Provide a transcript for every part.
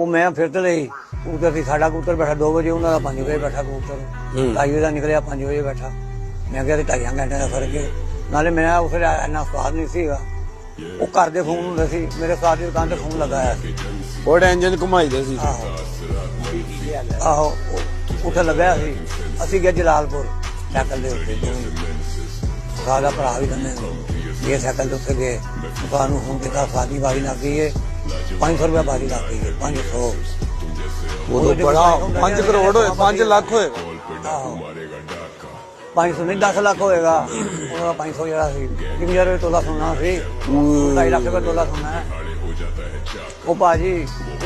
ਉਹ ਮੈਂ ਫਿਰ ਤੇ ਲਈ ਕਬੂਤਰ ਸੀ ਸਾਡਾ ਕਬੂਤਰ ਬੈਠਾ 2 ਵਜੇ ਉਹਨਾਂ ਦਾ 5 ਵਜੇ ਬੈਠਾ ਕਬੂਤਰ। ਢਾਈ ਵਜੇ ਦਾ ਨਿਕਲਿਆ 5 ਵਜੇ ਬੈਠਾ। ਮੈਂ ਕਿਹਾ ਤੇ ਢਾਈਆਂ ਘੰਟੇ ਦਾ ਫ਼ਰਕ ਹੈ ਨਾਲੇ ਮੇਰਾ ਉਸ ਵੇਲੇ ਇੰਨਾ ਸਵਾਦ ਨਹੀਂ ਸੀਗਾ। ਉਹ ਘਰ ਦੇ ਫੋਨ ਹੁੰਦੇ ਸੀ ਮੇਰੇ ਸਾਥ ਦੀ ਦੁਕਾਨ ਤੇ ਫੋਨ ਲਗਾਇਆ ਸੀ। ਬੜਾ ਇੰਜਨ ਘੁਮਾਈਦੇ ਸੀ। ਆਹੋ। ਉਹ- ਉੱਥੇ ਲੱਭਿਆ ਸੀ। ਅਸੀਂ ਗਏ ਜਲਾਲਪੁਰ ਸਾਈਕਲ ਦੇ ਉੱਤੇ। ਸਾਡਾ ਭਰਾ ਵੀ ਕਹਿੰਦੇ ਇਹ ਸਾਈਕਲ ਦੇ ਉੱਤੇ ਗਏ ਦੁਕਾਨ ਨੂੰ ਹੁਣ ਕਿਤਾ ਸਾਦੀ ਵਾਰੀ ਲੱਗ ਗਈ ਹੈ 500 ਰੁਪਏ ਵਾਰੀ ਲੱਗ ਗਈ ਹੈ 500 ਉਦੋਂ ਬੜਾ 5 ਕਰੋੜ ਹੋਏ 5 ਲੱਖ ਹੋਏ। ਆਹੋ। 500 ਨਹੀਂ 10 ਲੱਖ ਹੋਏਗਾ। ਉਹਦਾ 500 ਜਿਹੜਾ ਸੀ ਕਿੰਨੇ ਰੁਪਏ ਤੋਲਾ ਸੁਣਨਾ ਸੀ। 2.5 ਲੱਖ ਰੁਪਏ ਤੋਲਾ ਸੁਣਨਾ ਹੈ ਉਹ ਬਾਜੀ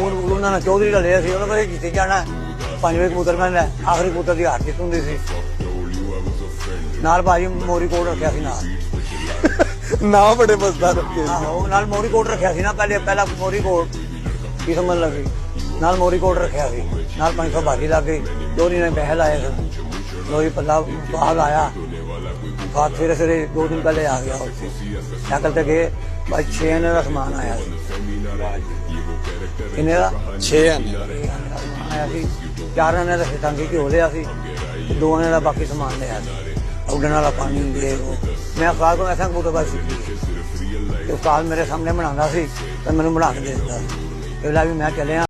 ਉਹ ਉਹਨਾਂ ਨੇ ਚੌਧਰੀ ਦਾ ਲਿਆ ਸੀ ਉਹਨਾਂ ਕੋਲ ਜਿੱਤੇ ਜਾਣਾ? ਪੰਜਵੇਂ ਕਬੂਤਰ ਮੈਂ ਲੈ ਆਖਰੀ ਕਬੂਤਰ ਦੀ ਹਾਰ ਜਿੱਤ ਹੁੰਦੀ ਸੀ। ਨਾਲ ਬਾਜੀ ਮੋਰੀ ਕੋਟ ਰੱਖਿਆ ਸੀ ਨਾਲ। ਨਾ ਬੜੇ ਮਜ਼ਦਾਰ ਰੱਖੇ ਆਹੋ ਨਾਲ ਮੋਰੀ ਕੋਟ ਰੱਖਿਆ ਸੀ ਨਾ ਪਹਿਲੇ ਪਹਿਲਾ ਮੋਰੀ ਕੋਟ ਕੀ ਸਮਝ ਲੱਗੀ ਨਾਲ ਮੋਰੀ ਕੋਟ ਰੱਖਿਆ ਸੀ ਨਾਲ 500 ਬਾਜੀ ਲੱਗ ਗਈ ਦੋਰੀ ਨੇ ਪੈਸੇ ਲਾਏ ਸਨ। ਲੋਈ ਪੱਲਾ ਬਾਅਦ ਆਇਆ। ਬਾਅਦ ਫਿਰ ਸਵੇਰੇ ਦੋ ਦਿਨ ਪਹਿਲੇ ਆ ਗਿਆ ਸਾਈਕਲ ਤੇ ਗਏ ਬਾਈ 6 ਆਨੇ ਦਾ ਸਮਾਨ ਆਇਆ ਸੀ। ਕਿੰਨੇ ਦਾ? 6 ਹਨ ਛੇ ਆਨੇ ਦਾ ਸਮਾਨ ਆਇਆ ਸੀ। ਚਾਰ ਆਨੇ ਦਾ ਸਿਤਾਂਗੀ ਘਿਓ ਲਿਆ ਸੀ ਦੋ ਆਨੇ ਦਾ ਬਾਕੀ ਸਮਾਨ ਲਿਆ ਸੀ। ਉੱਡਣ ਵਾਲਾ ਪਾਣੀ ਦੇ ਉਹ ਮੈਂ ਉਸਤਾਦ ਤੋਂ ਐਸਾ ਕਬੂਤਰ ਬਾਈ ਸਿੱਖੀ ਤੇ ਉਸਤਾਦ ਮੇਰੇ ਸਾਹਮਣੇ ਬਣਾਉਂਦਾ ਸੀ, ਤੇ ਮੈਨੂੰ ਬਣਾ ਕੇ ਦੇ ਦਿੰਦਾ ਸੀ ਇਹ ਲਾ ਵੀ ਮੈਂ ਚੱਲਿਆ।